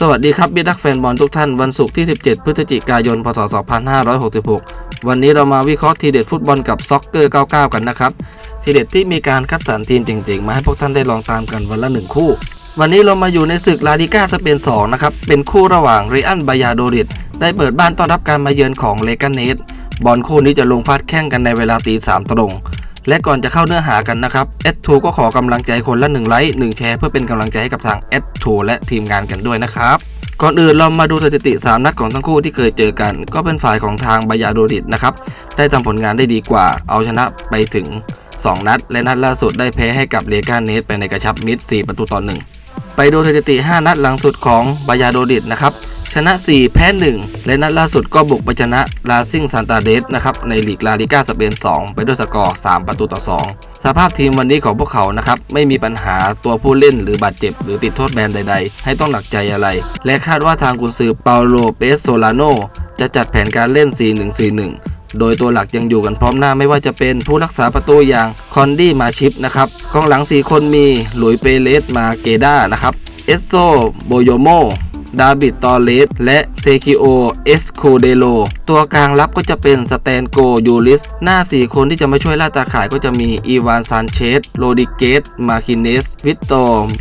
สวัสดีครับบิดักแฟนบอลทุกท่าน วันศุกร์ที่ 17 พฤศจิกายน พศ 2566 วันนี้เรามาวิเคราะห์ทีเด็ดฟุตบอลกับซ็อกเกอร์ 99 กันนะครับ ทีเด็ดที่มีการคัดสรรทีมเจ๋งๆ มาให้พวกท่านได้ลองตามกันวันละหนึ่งคู่ วันนี้เรามาอยู่ในศึกลาลิก้าสเปน2นะครับ เป็นคู่ระหว่างเรอันบายาโดริดได้เปิดบ้านต้อนรับการมาเยือนของเลกาเนสบอลคู่นี้จะลงฟาดแข่งกันในเวลาตีสามตรง และก่อนจะเข้าเนื้อหากันนะครับ S2 ก็ขอกำลังใจคนละ1ไลค์1แชร์เพื่อเป็นกำลังใจให้กับทาง S2 และทีมงานกันด้วยนะครับก่อนอื่นเรามาดูสถิติ 3 นัดของทั้งคู่ที่เคยเจอกัน ก็เป็นฝ่ายของทางบายาโดริดนะครับได้ทำผลงานได้ดีกว่า เอาชนะไปถึง 2 นัด และนัดล่าสุดได้แพ้ให้กับเลกาเนสไปในกระชับมิด4ประตูต่อ1 ไปดูสถิติ 5 นัดหลังสุดของบายาโดริดนะครับชนะ 4 แพ้ 1 และนัดล่าสุดก็บุกไปชนะลาซิงซานตาเดสนะครับในลีกลาลิก้าสเปน 2 ไปด้วยสกอร์ 3 ประตูต่อ 2 สภาพทีมวันนี้ของพวกเขานะครับไม่มีปัญหาตัวผู้เล่นหรือบาดเจ็บ หรือติดโทษแบนใดๆ ให้ต้องหนักใจอะไร และคาดว่าทางกุนซือเปาโลเปสโซลาโนจะจัดแผนการเล่น 4-1-4-1 โดยตัวหลักยังอยู่กันพร้อมหน้าไม่ว่าจะเป็นผู้รักษาประตูอย่างคอนดี้มาชิปนะครับกองหลัง 4 คนมีหลุยเปเลสมาเกด้านะครับเอสโซโบโยโม ดาบิดตอเลสและเซคิโอเอสโคเดโลตัวกลางรับก็จะเป็นสแตนโกยูริส หน้า 4 คนที่จะมาช่วยล่าตาข่ายก็จะมีอีวานซานเชสโรดิเกสมาคินเนส วิตโต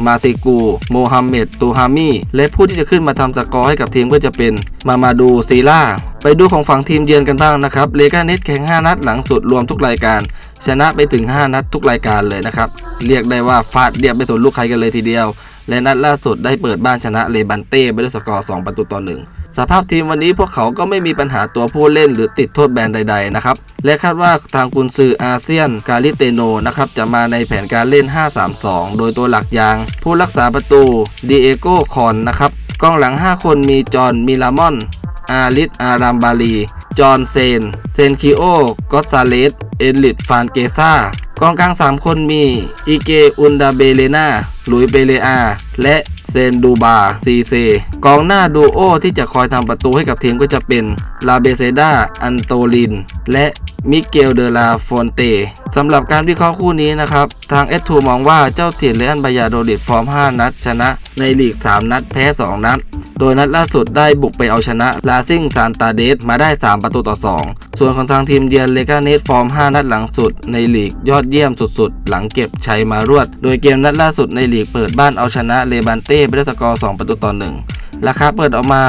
มาซิกูโมฮัมเหม็ดตูฮามีและผู้ที่จะขึ้นมาทำสกอร์ให้กับทีมก็จะเป็นมามาดูซีล่าไปดูของฝั่งทีมเยือนกันบ้างนะครับ เลกาเนสแข่ง 5 นัดหลังสุดรวมทุกรายการ ชนะไปถึง 5 นัดทุกรายการเลยนะครับ เรียกได้ว่าฟาดเรียบไปสนลูกใครกันเลยทีเดียว และนัดล่าสุดได้เปิดบ้านชนะเลบันเต้ไปด้วยสกอร์ 2 ประตูต่อ 1 สภาพทีมวันนี้พวกเขาก็ไม่มีปัญหาตัวผู้เล่นหรือติดโทษแบนใด ๆ นะครับ และคาดว่าทางกุนซืออาเซียนกาลิเตโนนะครับจะมาในแผนการเล่น 5-3-2 โดยตัวหลักอยาง ผู้รักษาประตูดีเอโกคอนนะครับกองหลัง 5 คนมีจอห์นมิลามอน อาริสอารามบาลี จอห์นเซน เซนคิโอกอสซาเลส เอลิตฟานเกซ่า กองกลาง 3 คนมีอีเกอุนดาเบเลนาหลุยเบเลอา และเซนดูบาซีเซ กองหน้าดูโอที่จะคอยทำประตูให้กับทีมก็จะเป็น ลาเบเซดา อันโตลิน และมิเกลเดลาฟอนเตสำหรับการวิเคราะห์คู่นี้นะครับ ทางเอสทูมองว่าเจ้าถิ่นเลอันบายาโดดิดฟอร์ม 5 นัดชนะ ในลีก 3 นัดแพ้ 2 นัด โดยนัดล่าสุดได้บุกไปเอาชนะลาซิงซานตาเดสมาได้ 3 ประตูต่อ 2 ส่วนของทางทีมเยือนเลกาเนสฟอร์ม 5 นัดหลังสุด ในลีกยอดเยี่ยมสุดๆ หลังเก็บชัยมารวด โดยเกมนัดล่าสุดในลีกเปิดบ้านเอาชนะเลบันเต้ไปด้วยสกอร์ 2 ประตูต่อ 1 ราคาเปิดออกมา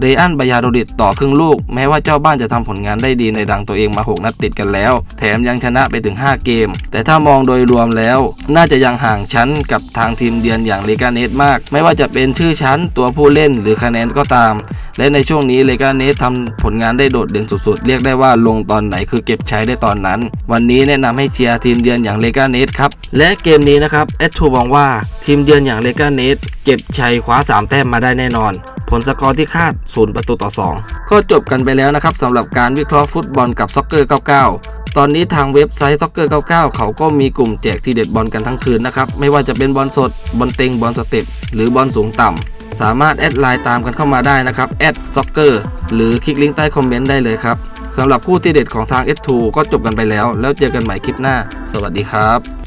เรอันบายาโดริดต่อครึ่งลูก แม้ว่าเจ้าบ้านจะทำผลงานได้ดีในดังตัวเองมา 6 นัดติดกันแล้ว แถมยังชนะไปถึง 5 เกม แต่ถ้ามองโดยรวมแล้ว น่าจะยังห่างชั้นกับทางทีมเยือนอย่างเลกาเนสมาก ไม่ว่าจะเป็นชื่อชั้นตัวผู้เล่นหรือคะแนนก็ตาม และในช่วงนี้เลกาเนสทำผลงานได้โดดเด่นสุดๆ เรียกได้ว่าลงตอนไหนคือเก็บใช้ได้ตอนนั้น วันนี้แนะนำให้เชียร์ทีมเยือนอย่างเลกาเนสครับและเกมนี้นะครับเอสทูมองว่าทีมเยือนอย่างเลกาเนสเก็บชัยคว้า 3 แต้มมาได้แน่นอน ผลสกอร์ที่คาด 0 ประตูต่อ 2 ก็จบกันไปแล้วนะครับสำหรับการวิเคราะห์ฟุตบอลกับซ็อกเกอร์ 99 ตอนนี้ทางเว็บไซต์ซ็อกเกอร์ 99 เขาก็มีกลุ่มแจกทีเด็ดบอลกันทั้งคืนนะครับ ไม่ว่าจะเป็นบอลสด บอลเต็ง บอลสเต็ป หรือบอลสูงต่ำ สามารถแอดไลน์ตามกันเข้ามาได้นะครับแอดซ็อกเกอร์หรือคลิกลิงก์ใต้คอมเมนต์ได้เลยครับสำหรับคู่ทีเด็ดของทาง S2 ก็จบกันไปแล้ว แล้วเจอกันใหม่คลิปหน้า สวัสดีครับ